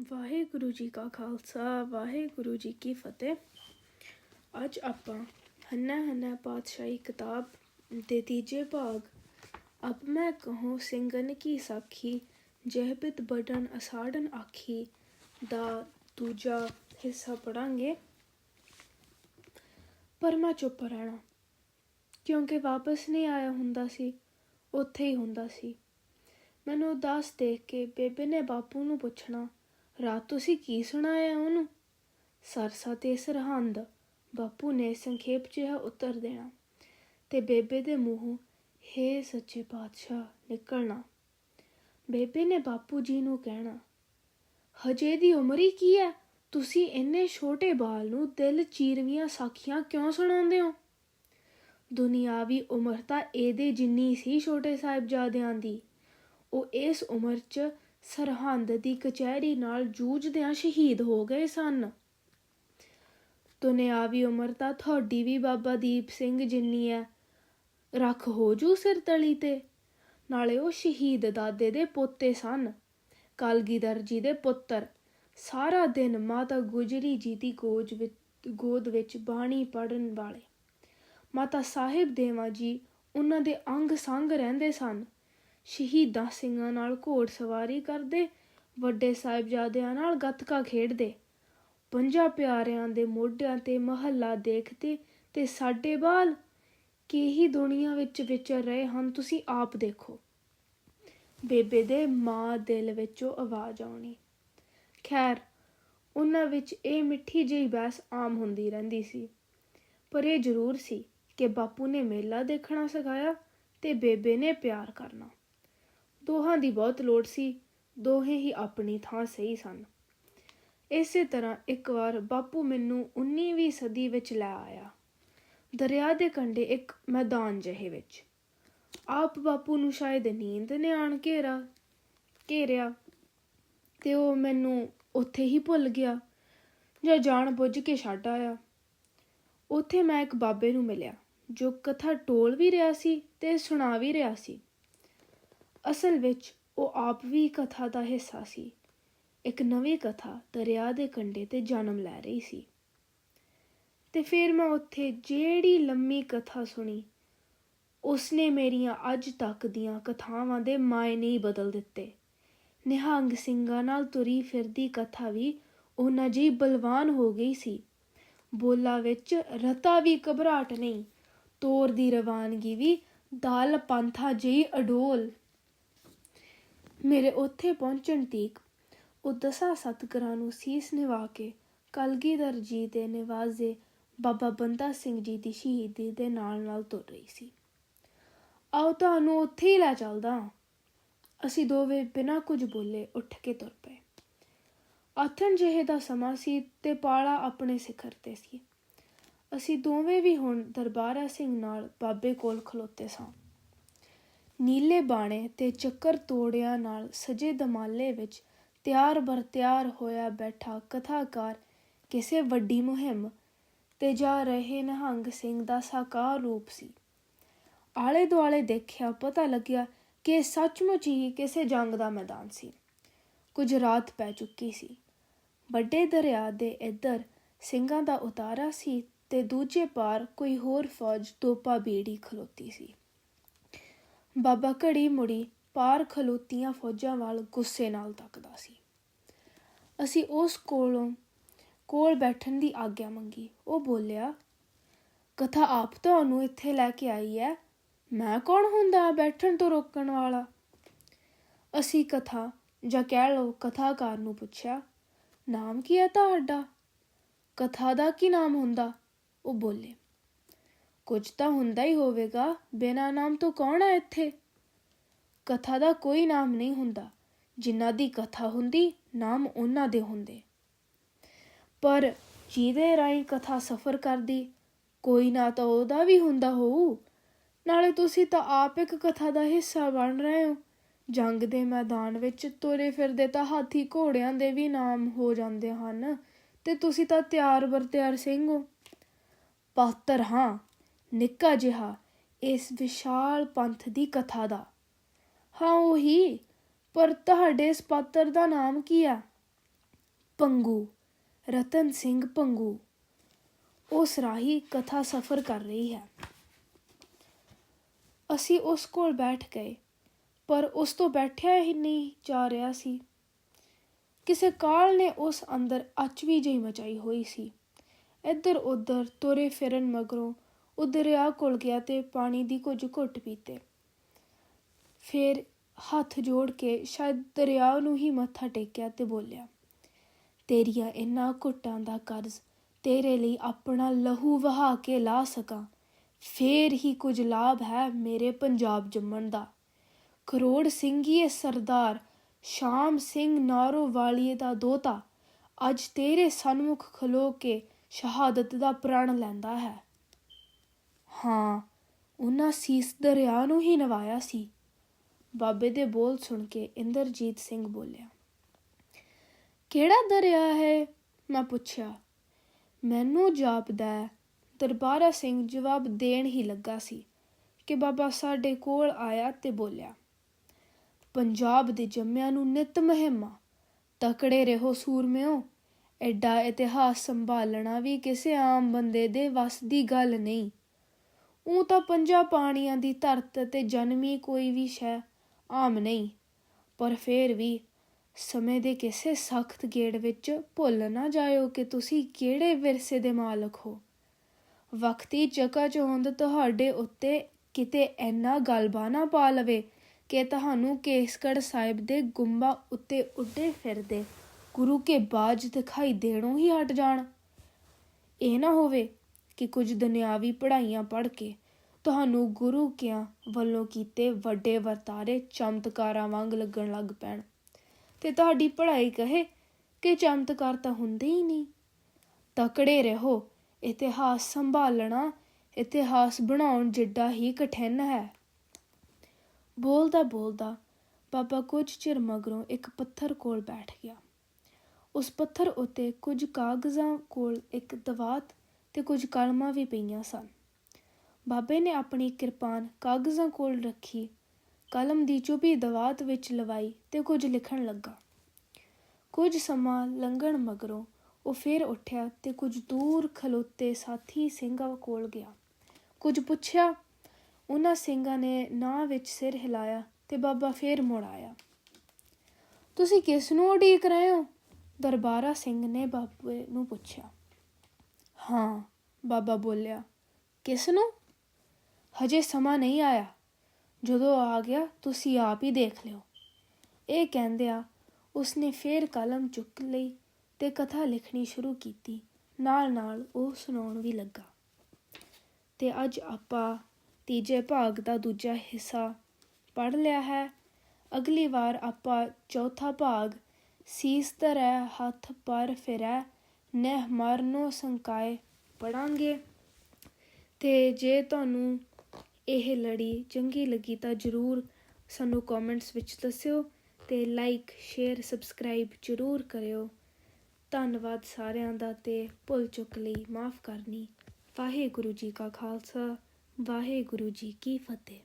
ਵਾਹਿਗੁਰੂ ਜੀ ਕਾ ਖਾਲਸਾ, ਵਾਹਿਗੁਰੂ ਜੀ ਕੀ ਫਤਿਹ। ਅੱਜ ਆਪਾਂ ਹੰਨਾ ਹੰਨਾ ਪਾਤਸ਼ਾਹੀ ਕਿਤਾਬ ਦੇ ਤੀਜੇ ਭਾਗ, ਅਬ ਮੈਂ ਕਹੂੰ ਸਿੰਘਨ ਕੀ ਸਾਖੀ ਜਹਬਿਤ ਬਟਨ ਅਸਾੜਨ ਆਖੀ, ਦਾ ਦੂਜਾ ਹਿੱਸਾ ਪੜਾਂਗੇ ਪਰ ਮੈਂ ਚੁੱਪ ਰਹਿਣਾ, ਕਿਉਂਕਿ ਵਾਪਸ ਨਹੀਂ ਆਇਆ ਹੁੰਦਾ ਸੀ, ਉੱਥੇ ਹੀ ਹੁੰਦਾ ਸੀ। ਮੈਨੂੰ ਉਦਾਸ ਦੇਖ ਕੇ ਬੇਬੇ ਨੇ ਬਾਪੂ ਨੂੰ ਪੁੱਛਣਾ ਰਾਤ ਤੁਸੀਂ ਕੀ ਸੁਣਾਇਆ ਉਹਨੂੰ? ਸਰਸਾ ਤੇ ਸਰਹੰਦ, ਬਾਪੂ ਨੇ ਸੰਖੇਪ ਜਿਹਾ ਉੱਤਰ ਦੇਣਾ ਤੇ ਬੇਬੇ ਦੇ ਮੂੰਹੋਂ, ਹੇ ਸੱਚੇ ਪਾਤਸ਼ਾਹ, ਨਿਕਲਣਾ। ਬੇਬੇ ਨੇ ਬਾਪੂ ਜੀ ਨੂੰ ਕਹਿਣਾ, ਹਜੇ ਦੀ ਉਮਰ ਹੀ ਕੀ ਹੈ ਤੁਸੀਂ ਇੰਨੇ ਛੋਟੇ ਬਾਲ ਨੂੰ ਦਿਲ ਚੀਰਵੀਆਂ ਸਾਖੀਆਂ ਕਿਉਂ ਸੁਣਾਉਂਦੇ ਹੋ? ਦੁਨੀਆਵੀ ਉਮਰ ਤਾਂ ਇਹਦੇ ਜਿੰਨੀ ਸੀ ਛੋਟੇ ਸਾਹਿਬਜ਼ਾਦਿਆਂ ਦੀ। ਉਹ ਇਸ ਉਮਰ 'ਚ ਸਰਹੰਦ ਦੀ ਕਚਹਿਰੀ ਨਾਲ ਜੂਝਦਿਆਂ ਸ਼ਹੀਦ ਹੋ ਗਏ ਸਨ। ਦੁਨਿਆਵੀ ਉਮਰ ਤਾਂ ਤੁਹਾਡੀ ਵੀ ਬਾਬਾ ਦੀਪ ਸਿੰਘ ਜਿੰਨੀ ਹੈ ਰੱਖ ਹੋ ਜੂ ਸਿਰ ਤਲੀ ਤੇ। ਨਾਲੇ ਉਹ ਸ਼ਹੀਦ ਦਾਦੇ ਦੇ ਪੋਤੇ ਸਨ। ਕਲਗੀਧਰ ਜੀ ਦੇ ਪੁੱਤਰ। ਸਾਰਾ ਦਿਨ ਮਾਤਾ ਗੁਜਰੀ ਜੀ ਦੀ ਗੋਜ ਵਿੱਚ ਗੋਦ ਵਿੱਚ ਬਾਣੀ ਪੜਨ ਵਾਲੇ। ਮਾਤਾ ਸਾਹਿਬ ਦੇਵਾ ਜੀ, ਉਹਨਾਂ ਦੇ ਅੰਗ ਸੰਗ ਰਹਿੰਦੇ ਸਨ। ਸ਼ਹੀਦਾਂ ਸਿੰਘਾਂ ਨਾਲ ਘੋੜ ਸਵਾਰੀ ਕਰਦੇ, ਵੱਡੇ ਸਾਹਿਬਜ਼ਾਦਿਆਂ ਨਾਲ ਗੱਤਕਾ ਖੇਡਦੇ। ਪੰਜਾਂ ਪਿਆਰਿਆਂ ਦੇ ਮੋਢਿਆਂ ਤੇ ਮਹੱਲਾ ਦੇਖਦੇ ਤੇ ਸਾਡੇ ਬਾਲ ਕਿਹੀ ਦੁਨੀਆ ਵਿੱਚ ਵਿਚਰ ਰਹੇ ਹਨ, ਤੁਸੀਂ ਆਪ ਦੇਖੋ। ਬੇਬੇ ਦੇ ਮਾਂ ਦਿਲ ਵਿੱਚੋਂ ਆਵਾਜ਼ ਆਉਣੀ। ਖੈਰ, ਉਹਨਾਂ ਵਿੱਚ ਇਹ ਮਿੱਠੀ ਜਿਹੀ ਬਹਿਸ ਆਮ ਹੁੰਦੀ ਰਹਿੰਦੀ ਸੀ। ਪਰ ਇਹ ਜ਼ਰੂਰ ਸੀ ਕਿ ਬਾਪੂ ਨੇ ਮੇਲਾ ਦੇਖਣਾ ਸਿਖਾਇਆ ਤੇ ਬੇਬੇ ਨੇ ਪਿਆਰ ਕਰਨਾ। ਦੋਹਾਂ ਦੀ ਬਹੁਤ ਲੋੜ ਸੀ, ਦੋਹੇ ਹੀ ਆਪਣੀ ਥਾਂ ਸਹੀ ਸਨ। ਇਸੇ ਤਰ੍ਹਾਂ ਇੱਕ ਵਾਰ ਬਾਪੂ ਮੈਨੂੰ 19ਵੀਂ ਸਦੀ ਵਿੱਚ ਲੈ ਆਇਆ। ਦਰਿਆ ਦੇ ਕੰਢੇ ਇੱਕ ਮੈਦਾਨ ਜਿਹੇ ਵਿੱਚ। ਆਪ ਬਾਪੂ ਨੂੰ ਸ਼ਾਇਦ ਨੀਂਦ ਨੇ ਆਣ ਘੇਰਾ, ਘੇਰਿਆ ਤੇ ਉਹ ਮੈਨੂੰ ਉੱਥੇ ਹੀ ਭੁੱਲ ਗਿਆ ਜਾਂ ਜਾਣ ਬੁੱਝ ਕੇ ਛੱਡ ਆਇਆ। ਉੱਥੇ ਮੈਂ ਇੱਕ ਬਾਬੇ ਨੂੰ ਮਿਲਿਆ, ਜੋ ਕਥਾ ਟੋਲ ਵੀ ਰਿਹਾ ਸੀ ਤੇ ਸੁਣਾ ਵੀ ਰਿਹਾ ਸੀ। ਅਸਲ ਵਿੱਚ ਉਹ ਆਪ ਵੀ ਕਥਾ ਦਾ ਹਿੱਸਾ ਸੀ। ਇੱਕ ਨਵੀਂ ਕਥਾ ਦਰਿਆ ਦੇ ਕੰਢੇ ਤੇ ਜਨਮ ਲੈ ਰਹੀ ਸੀ। ਤੇ ਫਿਰ ਮੈਂ ਉੱਥੇ ਜਿਹੜੀ ਲੰਮੀ ਕਥਾ ਸੁਣੀ, ਉਸਨੇ ਮੇਰੀਆਂ ਅੱਜ ਤੱਕ ਦੀਆਂ ਕਥਾਵਾਂ ਦੇ ਮਾਇਨੇ ਹੀ ਬਦਲ ਦਿੱਤੇ। ਨਿਹੰਗ ਸਿੰਘਾਂ ਨਾਲ ਤੁਰੀ ਫਿਰਦੀ ਕਥਾ ਵੀ ਉਹਨਾਂ ਜੀ ਬਲਵਾਨ ਹੋ ਗਈ ਸੀ। ਬੋਲਾ ਵਿੱਚ ਰਤਾ ਵੀ ਘਬਰਾਟ ਨਹੀਂ, ਤੋਰ ਦੀ ਰਵਾਨਗੀ ਵੀ ਦਾਲ ਪੰਥਾ ਜਿਹੀ ਅਡੋਲ। ਮੇਰੇ ਉੱਥੇ ਪਹੁੰਚਣ ਤੀਕ ਉਹ ਦਸਾਂ ਸਤਗੁਰਾਂ ਨੂੰ ਸੀਸ ਨਿਵਾ ਕੇ ਕਲਗੀਧਰ ਜੀ ਦੇ ਨਿਵਾਜ਼ੇ ਬਾਬਾ ਬੰਦਾ ਸਿੰਘ ਜੀ ਦੀ ਸ਼ਹੀਦੀ ਦੇ ਨਾਲ ਨਾਲ ਤੁਰ ਰਹੀ ਸੀ। ਆਓ ਤੁਹਾਨੂੰ ਉੱਥੇ ਹੀ ਲੈ ਚੱਲਦਾ ਅਸੀਂ ਦੋਵੇਂ ਬਿਨਾਂ ਕੁਝ ਬੋਲੇ ਉੱਠ ਕੇ ਤੁਰ ਪਏ। ਆਥਣ ਜਿਹੇ ਦਾ ਸਮਾਂ ਸੀ ਤੇ ਪਾਲਾ ਆਪਣੇ ਸਿਖਰ ਤੇ ਸੀ। ਅਸੀਂ ਦੋਵੇਂ ਵੀ ਹੁਣ ਦਰਬਾਰਾ ਸਿੰਘ ਨਾਲ ਬਾਬੇ ਕੋਲ ਖਲੋਤੇ ਸਾਂ। ਨੀਲੇ ਬਾਣੇ ਤੇ ਚੱਕਰ ਤੋੜਿਆਂ ਨਾਲ ਸਜੇ ਦਮਾਲੇ ਵਿੱਚ ਤਿਆਰ ਬਰ ਤਿਆਰ ਹੋਇਆ ਬੈਠਾ ਕਥਾਕਾਰ, ਕਿਸੇ ਵੱਡੀ ਮੁਹਿੰਮ ਤੇ ਜਾ ਰਹੇ ਨਿਹੰਗ ਸਿੰਘ ਦਾ ਸਾਕਾਰ ਰੂਪ ਸੀ। ਆਲੇ ਦੁਆਲੇ ਦੇਖਿਆ ਪਤਾ ਲੱਗਿਆ ਕਿ ਸੱਚਮੁੱਚ ਹੀ ਕਿਸੇ ਜੰਗ ਦਾ ਮੈਦਾਨ ਸੀ। ਕੁਝ ਰਾਤ ਪੈ ਚੁੱਕੀ ਸੀ। ਵੱਡੇ ਦਰਿਆ ਦੇ ਇੱਧਰ ਸਿੰਘਾਂ ਦਾ ਉਤਾਰਾ ਸੀ ਤੇ ਦੂਜੇ ਪਾਰ ਕੋਈ ਹੋਰ ਫੌਜ ਤੋਪਾ ਬੀੜੀ ਖਲੋਤੀ ਸੀ। ਬਾਬਾ ਘੜੀ ਮੁੜੀ ਪਾਰ ਖਲੋਤੀਆਂ ਫੌਜਾਂ ਵੱਲ ਗੁੱਸੇ ਨਾਲ ਤੱਕਦਾ ਸੀ। ਅਸੀਂ ਉਸ ਕੋਲੋਂ ਕੋਲ ਬੈਠਣ ਦੀ ਆਗਿਆ ਮੰਗੀ। ਉਹ ਬੋਲਿਆ, ਕਥਾ ਆਪ ਤੁਹਾਨੂੰ ਇੱਥੇ ਲੈ ਕੇ ਆਈ ਹੈ ਮੈਂ ਕੌਣ ਹੁੰਦਾ ਬੈਠਣ ਤੋਂ ਰੋਕਣ ਵਾਲਾ? ਅਸੀਂ ਕਥਾ, ਜਾਂ ਕਹਿ ਲਓ ਕਥਾਕਾਰ ਨੂੰ ਪੁੱਛਿਆ, ਨਾਮ ਕੀ ਹੈ ਤੁਹਾਡਾ? ਕਥਾ ਦਾ ਕੀ ਨਾਮ ਹੁੰਦਾ? ਉਹ ਬੋਲੇ ਕੁਝ ਤਾਂ ਹੁੰਦਾ ਹੀ ਹੋਵੇਗਾ। ਬਿਨਾਂ ਨਾਮ ਤੋਂ ਕੌਣ ਆ ਇੱਥੇ? ਕਥਾ ਦਾ ਕੋਈ ਨਾਮ ਨਹੀਂ ਹੁੰਦਾ। ਜਿਨ੍ਹਾਂ ਦੀ ਕਥਾ ਹੁੰਦੀ, ਨਾਮ ਉਹਨਾਂ ਦੇ ਹੁੰਦੇ। ਪਰ ਜਿਹਦੇ ਰਾਹੀਂ ਕਥਾ ਸਫ਼ਰ ਕਰਦੀ, ਕੋਈ ਨਾ ਤਾਂ ਉਹਦਾ ਵੀ ਹੁੰਦਾ ਹੋਊ। ਨਾਲੇ ਤੁਸੀਂ ਤਾਂ ਆਪ ਇੱਕ ਕਥਾ ਦਾ ਹਿੱਸਾ ਬਣ ਰਹੇ ਹੋ। ਜੰਗ ਦੇ ਮੈਦਾਨ ਵਿੱਚ ਤੁਰੇ ਫਿਰਦੇ ਤਾਂ ਹਾਥੀ ਘੋੜਿਆਂ ਦੇ ਵੀ ਨਾਮ ਹੋ ਜਾਂਦੇ ਹਨ। ਤੇ ਤੁਸੀਂ ਤਾਂ ਤਿਆਰ ਬਰ ਤਿਆਰ ਸਿੰਘ ਹੋ। ਪਾਤਰ, ਹਾਂ। ਨਿੱਕਾ ਜਿਹਾ ਇਸ ਵਿਸ਼ਾਲ ਪੰਥ ਦੀ ਕਥਾ ਦਾ। ਹਾਂ, ਉਹੀ, ਪਰ ਤੁਹਾਡੇ ਇਸ ਪਾਤਰ ਦਾ ਨਾਮ ਕੀ ਆ? ਪੰਗੂ, ਰਤਨ ਸਿੰਘ ਪੰਗੂ। ਉਸ ਰਾਹੀ ਕਥਾ ਸਫ਼ਰ ਕਰ ਰਹੀ ਹੈ। ਅਸੀਂ ਉਸ ਕੋਲ ਬੈਠ ਗਏ, ਪਰ ਉਸ ਤੋਂ ਬੈਠਿਆ ਹੀ ਨਹੀਂ ਜਾ ਰਿਹਾ ਸੀ। ਕਿਸੇ ਕਾਲ ਨੇ ਉਸ ਅੰਦਰ ਅਚਵੀ ਜਿਹੀ ਮਚਾਈ ਹੋਈ ਸੀ। ਇੱਧਰ ਉੱਧਰ ਤੁਰੇ ਫਿਰਨ ਮਗਰੋਂ ਉਹ ਦਰਿਆ ਕੋਲ ਗਿਆ ਤੇ ਪਾਣੀ ਦੀ ਕੁਝ ਘੁੱਟ ਪੀਤੇ। ਫਿਰ ਹੱਥ ਜੋੜ ਕੇ ਸ਼ਾਇਦ ਦਰਿਆ ਨੂੰ ਹੀ ਮੱਥਾ ਟੇਕਿਆ ਤੇ ਬੋਲਿਆ, ਤੇਰੀਆਂ ਇਨ੍ਹਾਂ ਘੁੱਟਾਂ ਦਾ ਕਰਜ਼ ਤੇਰੇ ਲਈ ਆਪਣਾ ਲਹੂ ਵਹਾ ਕੇ ਲਾ ਸਕਾਂ। ਫੇਰ ਹੀ ਕੁਝ ਲਾਭ ਹੈ ਮੇਰੇ ਪੰਜਾਬ ਜੰਮਣ ਦਾ। ਕਰੋੜ ਸਿੰਘੀਏ ਸਰਦਾਰ, ਸ਼ਾਮ ਸਿੰਘ ਨਾਰੋ ਵਾਲੀਏ ਦਾ ਦੋਤਾ, ਅੱਜ ਤੇਰੇ ਸਨਮੁਖ ਖਲੋ ਕੇ ਸ਼ਹਾਦਤ ਦਾ ਪ੍ਰਣ ਲੈਂਦਾ ਹੈ। ਹਾਂ, ਉਹਨਾਂ ਸੀਸ ਦਰਿਆ ਨੂੰ ਹੀ ਨਵਾਇਆ ਸੀ। ਬਾਬੇ ਦੇ ਬੋਲ ਸੁਣ ਕੇ ਇੰਦਰਜੀਤ ਸਿੰਘ ਬੋਲਿਆ, ਕਿਹੜਾ ਦਰਿਆ ਹੈ? ਮੈਂ ਪੁੱਛਿਆ, ਮੈਨੂੰ ਜਾਪਦਾ ਦਰਬਾਰਾ ਸਿੰਘ ਜਵਾਬ ਦੇਣ ਹੀ ਲੱਗਾ ਸੀ ਕਿ ਬਾਬਾ ਸਾਡੇ ਕੋਲ ਆਇਆ ਤੇ ਬੋਲਿਆ, ਪੰਜਾਬ ਦੇ ਜੰਮਿਆਂ ਨੂੰ ਨਿਤ ਮਹਿਮਾ, ਤਕੜੇ ਰਹੋ ਸੂਰਮਿਓ, ਐਡਾ ਇਤਿਹਾਸ ਸੰਭਾਲਣਾ ਵੀ ਕਿਸੇ ਆਮ ਬੰਦੇ ਦੇ ਵੱਸ ਦੀ ਗੱਲ ਨਹੀਂ। ਉਹ ਤਾਂ ਪੰਜਾਂ ਪਾਣੀਆਂ ਦੀ ਧਰਤ ਤੇ ਜਨਮੀ ਕੋਈ ਵੀ ਸ਼ੈ ਆਮ ਨਹੀਂ। ਪਰ ਫੇਰ ਵੀ ਸਮੇਂ ਦੇ ਕਿਸੇ ਸਖਤ ਗੇੜ ਵਿੱਚ ਭੁੱਲ ਨਾ ਜਾਇਓ ਕਿ ਤੁਸੀਂ ਕਿਹੜੇ ਵਿਰਸੇ ਦੇ ਮਾਲਕ ਹੋ। ਵਕਤੀ ਚੱਕਾ ਚੋਂਦ ਤੁਹਾਡੇ ਉੱਤੇ ਕਿਤੇ ਐਨਾ ਗਲਬਾ ਨਾ ਪਾ ਲਵੇ ਕਿ ਤੁਹਾਨੂੰ ਕੇਸਗੜ ਸਾਹਿਬ ਦੇ ਗੁੰਬਾ ਉੱਤੇ ਉੱਡੇ ਫਿਰਦੇ ਗੁਰੂ ਕੇ ਬਾਜ ਦਿਖਾਈ ਦੇਣੋਂ ਹੀ ਹਟ ਜਾਣ। ਇਹ ਨਾ ਹੋਵੇ ਕਿ ਕੁਝ ਦੁਨਿਆਵੀ ਪੜ੍ਹਾਈਆਂ ਪੜ੍ਹ ਕੇ ਤੁਹਾਨੂੰ ਗੁਰੂ ਕਿਆਂ ਵੱਲੋਂ ਕੀਤੇ ਵੱਡੇ ਵਰਤਾਰੇ ਚਮਤਕਾਰਾਂ ਵਾਂਗ ਲੱਗਣ ਲੱਗ ਪੈਣ। ਤੇ ਤੁਹਾਡੀ ਪੜ੍ਹਾਈ ਕਹੇ ਕਿ ਚਮਤਕਾਰ ਤਾਂ ਹੁੰਦੇ ਹੀ ਨਹੀਂ। ਤਕੜੇ ਰਹੋ, ਇਤਿਹਾਸ ਸੰਭਾਲਣਾ, ਇਤਿਹਾਸ ਬਣਾਉਣ ਜਿੱਡਾ ਹੀ ਕਠਿਨ ਹੈ। ਬੋਲਦਾ ਬੋਲਦਾ ਬਾਬਾ ਕੁਝ ਚਿਰ ਮਗਰੋਂ ਇੱਕ ਪੱਥਰ ਕੋਲ ਬੈਠ ਗਿਆ। ਉਸ ਪੱਥਰ ਉੱਤੇ ਕੁਝ ਕਾਗਜ਼ਾਂ ਕੋਲ ਇੱਕ ਦਵਾਤ ਤੇ ਕੁਝ ਕਲਮਾਂ ਵੀ ਪਈਆਂ ਸਨ। ਬਾਬੇ ਨੇ ਆਪਣੀ ਕਿਰਪਾਨ ਕਾਗਜ਼ਾਂ ਕੋਲ ਰੱਖੀ, ਕਲਮ ਦੀ ਚੁਬੀ ਦਵਾਤ ਵਿੱਚ ਲਵਾਈ ਤੇ ਕੁਝ ਲਿਖਣ ਲੱਗਾ। ਕੁਝ ਸਮਾਂ ਲੰਘਣ ਮਗਰੋਂ ਉਹ ਫੇਰ ਉੱਠਿਆ ਤੇ ਕੁਝ ਦੂਰ ਖਲੋਤੇ ਸਾਥੀ ਸਿੰਘਾਂ ਕੋਲ ਗਿਆ। ਕੁਝ ਪੁੱਛਿਆ, ਉਹਨਾਂ ਸਿੰਘਾਂ ਨੇ ਨਾਂ ਵਿੱਚ ਸਿਰ ਹਿਲਾਇਆ ਤੇ ਬਾਬਾ ਫੇਰ ਮੁੜ ਆਇਆ। ਤੁਸੀਂ ਕਿਸ ਨੂੰ ਉਡੀਕ ਰਹੇ ਹੋ? ਦਰਬਾਰਾ ਸਿੰਘ ਨੇ ਬਾਬੇ ਨੂੰ ਪੁੱਛਿਆ। ਹਾਂ, ਬਾਬਾ ਬੋਲਿਆ, ਕਿਸ ਨੂੰ? ਹਜੇ ਸਮਾਂ ਨਹੀਂ ਆਇਆ। ਜਦੋਂ ਆ ਗਿਆ, ਤੁਸੀਂ ਆਪ ਹੀ ਦੇਖ ਲਿਓ। ਇਹ ਕਹਿੰਦਿਆਂ ਉਸਨੇ ਫੇਰ ਕਲਮ ਚੁੱਕ ਲਈ ਤੇ ਕਥਾ ਲਿਖਣੀ ਸ਼ੁਰੂ ਕੀਤੀ। ਨਾਲ ਨਾਲ ਉਹ ਸੁਣਾਉਣ ਵੀ ਲੱਗਾ। ਤੇ ਅੱਜ ਆਪਾਂ ਤੀਜੇ ਭਾਗ ਦਾ ਦੂਜਾ ਹਿੱਸਾ ਪੜ੍ਹ ਲਿਆ ਹੈ। ਅਗਲੀ ਵਾਰ ਆਪਾਂ ਚੌਥਾ ਭਾਗ, ਸੀਸ ਧਰੈ, ਹੱਥ ਪਰ ਫਿਰੈ, ਨਹਿ ਮਰਨੋ ਸੰਕਾਏ ਪੜਾਂਗੇ ਤੇ ਜੇ ਤੁਹਾਨੂੰ ਇਹ ਲੜੀ ਚੰਗੀ ਲੱਗੀ ਤਾਂ ਜਰੂਰ ਸਾਨੂੰ ਕਮੈਂਟਸ ਵਿੱਚ ਦੱਸਿਓ ਤੇ ਲਾਈਕ ਸ਼ੇਅਰ ਸਬਸਕ੍ਰਾਈਬ ਜਰੂਰ ਕਰਿਓ। ਧੰਨਵਾਦ ਸਾਰਿਆਂ ਦਾ ਤੇ ਭੁੱਲ ਚੁੱਕ ਲਈ ਮਾਫ ਕਰਨੀ। ਵਾਹਿਗੁਰੂ ਜੀ ਕਾ ਖਾਲਸਾ, ਵਾਹਿਗੁਰੂ ਜੀ ਕੀ ਫਤਿਹ।